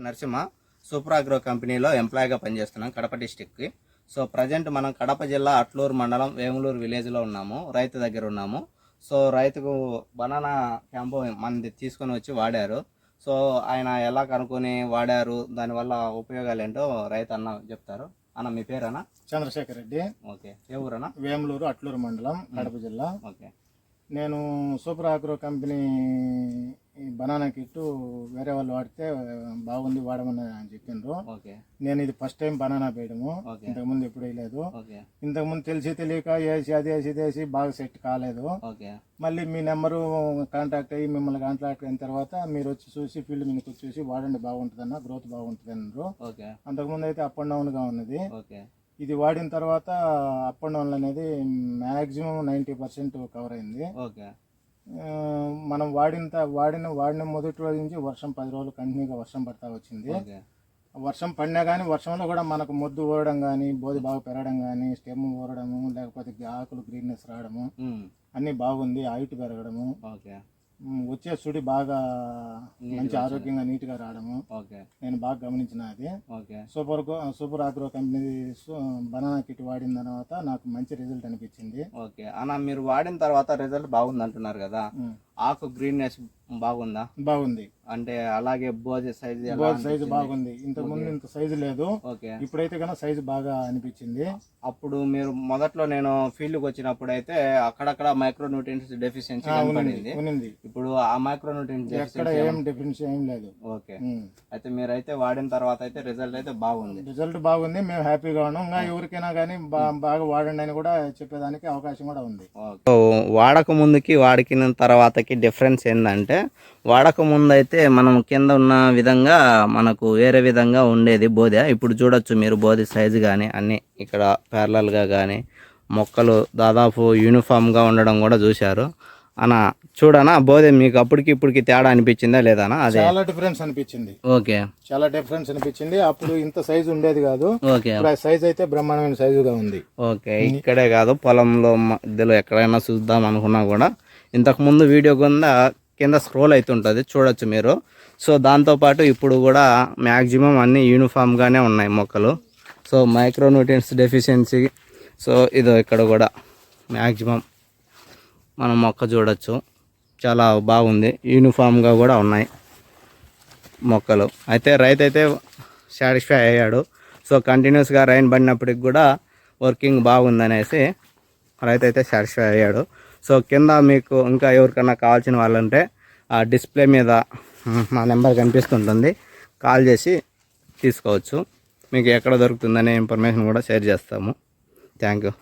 Narasimha super agro కంపెనీలో ఎంప్లాయీగా పనిచేస్తున్నాం Kadapa డిస్టిక్కి. So present మనం కడప జిల్లా అట్లూరు మండలం వేములూరు విలేజ్లో ఉన్నాము రైతు దగ్గర ఉన్నాము. సో రైతుకు బనానా క్యాంపు మనది తీసుకొని వచ్చి వాడారు. సో ఆయన ఎలా కనుక్కొని వాడారు దానివల్ల ఉపయోగాలు ఏంటో రైతు అన్న చెప్తారు. అన్న మీ పేరేనా చంద్రశేఖర్ రెడ్డి. ఓకే ఏ ఊరన్నా? వేములూరు అట్లూరు మండలం కడప జిల్లా. ఓకే. నేను సూపర్ ఆగ్రో కంపెనీ ఈ బనానా కిట్టు వేరే వాళ్ళు వాడితే బాగుంది వాడమని చెప్పిండ్రు. ఓకే. నేను ఇది ఫస్ట్ టైం బనానా వేయడము. ఇంతకుముందు ఎప్పుడు వేయలేదు. ఇంతకుముందు తెలిసి తెలియక వేసి అది వేసి వేసి బాగా సెట్ కాలేదు. మళ్ళీ మీ నెంబరు కాంటాక్ట్ అయ్యి మిమ్మల్ని కాంటాక్ట్ అయిన తర్వాత మీరు వచ్చి చూసి ఫీల్డ్ మీదకి వచ్చి చూసి వాడండి బాగుంటుందన్న గ్రోత్ బాగుంటుంది అన్నారు. అంతకుముందు అయితే అప్ అండ్ డౌన్గా ఉన్నది. ఇది వాడిన తర్వాత అప్ అండ్ డౌన్ అనేది మ్యాక్సిమం నైంటీ పర్సెంట్ కవర్ అయింది. మనం వాడిన త- వాడిన వాడిన మొదటి రోజు నుంచి వర్షం పది రోజులు కంటిన్యూగా వర్షం పడతా వచ్చింది. వర్షం పడినా కానీ వర్షంలో కూడా మనకు మొద్దు ఊరడం కానీ బోధి బాగా పెరగడం కానీ స్టెమ్ ఊరడము లేకపోతే ఆకులు గ్రీన్నెస్ రావడము అన్నీ బాగుంది హైట్ పెరగడము. వచ్చే సుడి బాగా మంచి ఆరోగ్యంగా నీట్గా రావడము. ఓకే. నేను బాగా గమనించిన అది. Okay. Super super agro company banana kit వాడిన తర్వాత నాకు మంచి రిజల్ట్ అనిపించింది. ఓకే. అన్న మీరు వాడిన తర్వాత రిజల్ట్ బాగుంది అంటున్నారు కదా ఆకు గ్రీన్నెస్ బాగుందా? బాగుంది. అంటే అలాగే బోజ సైజ్ బోర్డ్ సైజు? బాగుంది. ఇంతకు ముందు ఇంత సైజు లేదు. ఓకే. ఇప్పుడైతే కన్నా సైజు బాగా అనిపించింది. అప్పుడు మీరు మొదట్లో నేను ఫీల్డ్కి వచ్చినప్పుడు అయితే అక్కడక్కడ మైక్రో న్యూట్రియన్స్ డెఫిషియన్సీ కనపడింది. ఉన్నింది ఇప్పుడు ఆ మైక్రో న్యూట్రియన్స్ ఎక్కడ ఏం డిఫరెన్స్ ఏం లేదు. ఓకే. ఉమ్. అయితే మీరైతే వాడిన తర్వాత అయితే రిజల్ట్ అయితే బాగుంది. రిజల్ట్ బాగుంది. మేము హ్యాపీగా ఉన్నాం. ఇంకా ఎవరికైనా కానీ బాగా వాడండి అని కూడా చెప్పేదానికి అవకాశం కూడా ఉంది. వాడక ముందుకి వాడికిన తర్వాతకి డిఫరెన్స్ ఏంటంటే వాడక ముందు అయితే మనం కింద ఉన్న విధంగా మనకు వేరే విధంగా ఉండేది బోధ. ఇప్పుడు చూడొచ్చు మీరు బోధి సైజు కానీ అన్ని ఇక్కడ ప్యారలల్గా కానీ మొక్కలు దాదాపు యూనిఫామ్గా ఉండడం కూడా చూశారు. అన్న చూడనా బోధే మీకు అప్పటికి ఇప్పటికి తేడా అనిపించిందా లేదనా అదే. చాలా డిఫరెన్స్ అనిపించింది. ఓకే. చాలా డిఫరెన్స్ అనిపించింది. అప్పుడు ఇంత సైజు ఉండేది కాదు. ఓకే. సైజ్ అయితే బ్రహ్మాండమైన సైజుగా ఉంది. ఓకే. ఇక్కడే కాదు పొలంలో మధ్యలో ఎక్కడైనా చూద్దాం అనుకున్నా కూడా. ఇంతకుముందు వీడియో కింద కింద స్క్రోల్ అవుతుంటుంది చూడొచ్చు మీరు. సో దాంతోపాటు ఇప్పుడు కూడా మ్యాక్సిమం అన్నీ యూనిఫామ్గానే ఉన్నాయి మొక్కలు. సో మైక్రోన్యూట్రియన్స్ డెఫిషియన్సీ సో ఇదో ఇక్కడ కూడా మ్యాక్సిమం మనం మొక్క చూడొచ్చు. చాలా బాగుంది. యూనిఫామ్గా కూడా ఉన్నాయి మొక్కలు. అయితే రైతు అయితే సాటిస్ఫై అయ్యాడు. సో కంటిన్యూస్గా రైన్ పడినప్పటికి కూడా వర్కింగ్ బాగుందనేసి రైతు అయితే సాటిస్ఫై అయ్యాడు. సో కింద మీకు ఇంకా ఎవరికన్నా కావాల్సిన వాళ్ళంటే ఆ డిస్ప్లే మీద మా నెంబర్ కనిపిస్తుంటుంది. కాల్ చేసి తీసుకోవచ్చు. మీకు ఎక్కడ దొరుకుతుందనే ఇన్ఫర్మేషన్ కూడా షేర్ చేస్తాము. Thank you.